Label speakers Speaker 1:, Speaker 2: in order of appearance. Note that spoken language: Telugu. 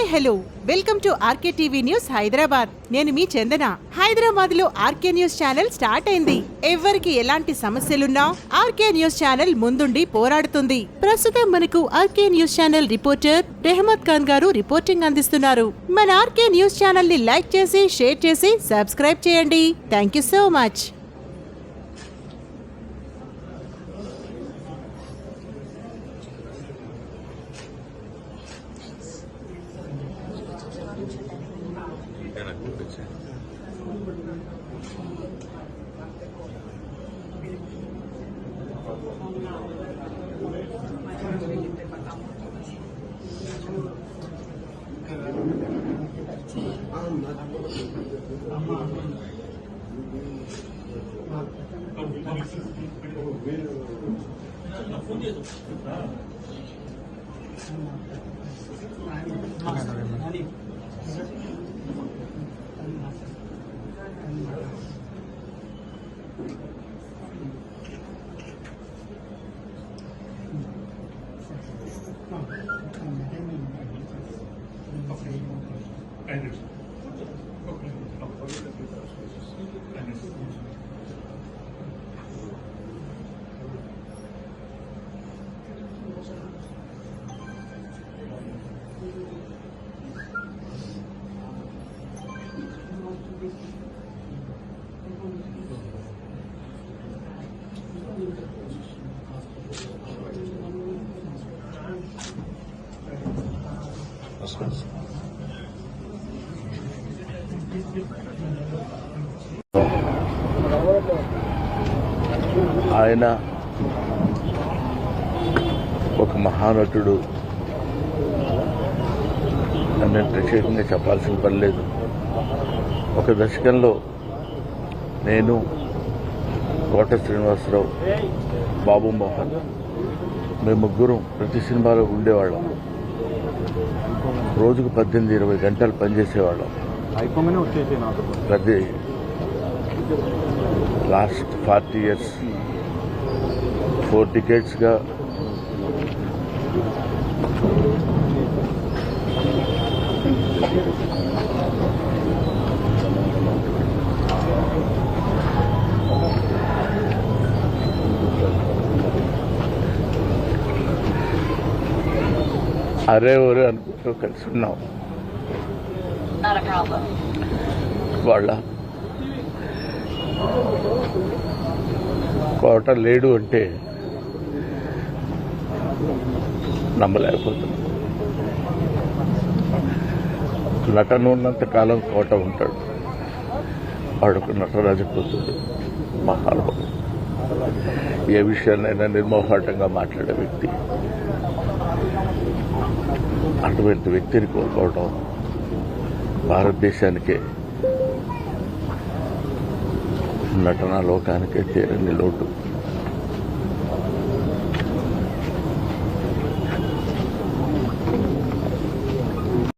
Speaker 1: Hi hello. Welcome to RK TV news Hyderabad. నేను మీ చందన. హైదరాబాద్లో ఆర్కే న్యూస్ ఛానల్ స్టార్ట్ అయింది. ఎవరికి ఎలాంటి సమస్యలున్నా ఆర్కే న్యూస్ ఛానల్ ముందుండి పోరాడుతుంది. ప్రస్తుతం మనకు RK news channel reporter Rehmat Khan garu reporting అందిస్తున్నారు. మన ఆర్కే న్యూస్ ఛానల్ని లైక్ చేసి షేర్ చేసి సబ్స్క్రైబ్ చేయండి. Thank you so much. எனக்கு பிடிச்சு 아니 Anderson. Okay. Okay. Okay. Okay. Okay.
Speaker 2: ఆయన ఒక మహానటుడు. అని నేను ప్రత్యేకంగా చెప్పాల్సిన పని లేదు. ఒక దశకంలో నేను కోట శ్రీనివాసరావు బాబు మోహన్. మేము ముగ్గురం ప్రతి సినిమాలో ఉండేవాళ్ళం. రోజుకు పద్దెనిమిది ఇరవై గంటలు పనిచేసేవాళ్ళం. ప్రతి లాస్ట్ ఫార్టీ ఇయర్స్ ఫోర్ టికెట్స్గా అరే ఒరే అనుకుంటూ కలిసి ఉన్నాం. వాళ్ళ కోట లేడు అంటే నమ్మలేకపోతున్నాం నటన ఉన్నంత కాలం కోట ఉంటాడు. వాడుకు నటరాజు కూతుడు మహానుభావుడు. ఏ విషయాన్నైనా నిర్మోహాటంగా మాట్లాడే వ్యక్తి. అటువంటి వ్యక్తిని కోల్పోవడం భారతదేశానికే నటనా లోకానికే తీరని లోటు.